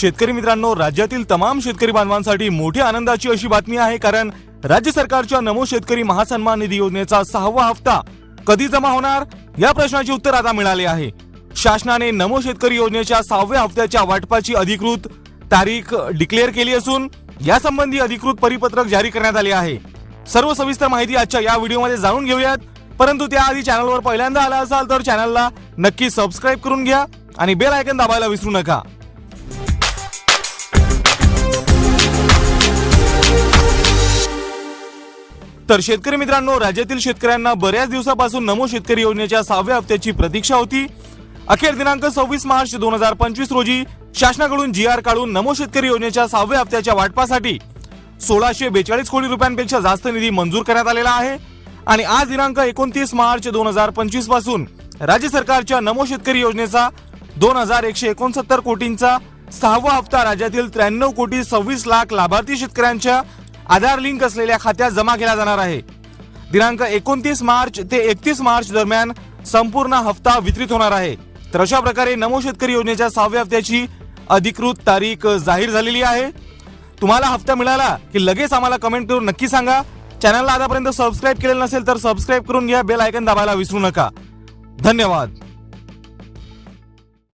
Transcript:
शेतकरी मित्रांनो राज्यातील तमाम शेतकरी बांधवांसाठी मोठी आनंदाची अशी बातमी आहे कारण राज्य सरकारच्या नमो शेतकरी महासन्मान निधी योजनेचा सहावा हप्ता कधी जमा होणार? या प्रश्नाचे उत्तर आता मिळाले आहे. शासनाने नमो शेतकरी योजनेच्या सहाव्या हप्त्याच्या वाटपाची अधिकृत तारीख डिक्लेअर केली असून यासंबंधी अधिकृत परिपत्रक जारी करण्यात आले आहे. सर्व सविस्तर माहिती आजच्या या व्हिडिओमध्ये जाणून घेऊयात. परंतु त्याआधी चॅनलवर पहिल्यांदा आला असाल तर चॅनलला नक्की सबस्क्राईब करून घ्या आणि बेल आयकन दाबायला विसरू नका. तर शेतकरी मित्रांनो राज्यातील शेतकऱ्यांना बऱ्याच दिवसापासून नमो शेतकरी योजनेच्या सहाव्या हप्त्याची प्रतीक्षा होती. अखेर दिनांक सव्वीस मार्च दोन हजार पंचवीस रोजी शासनाकडून जी आर काढून नमो शेतकरी योजनेच्या सहाव्या हप्त्याच्या वाटपासाठी सोळाशे बेचाळीस कोटी रुपयांपेक्षा जास्त निधी मंजूर करण्यात आलेला आहे. आणि आज दिनांक एकोणतीस मार्च दोन हजार पंचवीसपासून राज्य सरकारच्या नमो शेतकरी योजनेचा दोन हजार एकशे एकोणसत्तर कोटींचा सहावा हप्ता राज्यातील त्र्याण्णव कोटी सव्वीस लाख लाभार्थी शेतकऱ्यांच्या आधार लिंक असलेल्या खात्यात जमा केला जाणार आहे. दिनांक एकोणतीस मार्च ते एकतीस मार्च दरम्यान संपूर्ण हप्ता वितरित होणार आहे. तर अशा प्रकारे नमो शेतकरी योजनेच्या सहाव्या हप्त्याची अधिकृत तारीख जाहीर झालेली आहे. तुम्हाला हप्ता मिळाला की लगेच आम्हाला कमेंट करून नक्की सांगा. चॅनलला आतापर्यंत सबस्क्राईब केलेलं नसेल तर सबस्क्राईब करून घ्या. बेल आयकन दाबायला विसरू नका. धन्यवाद.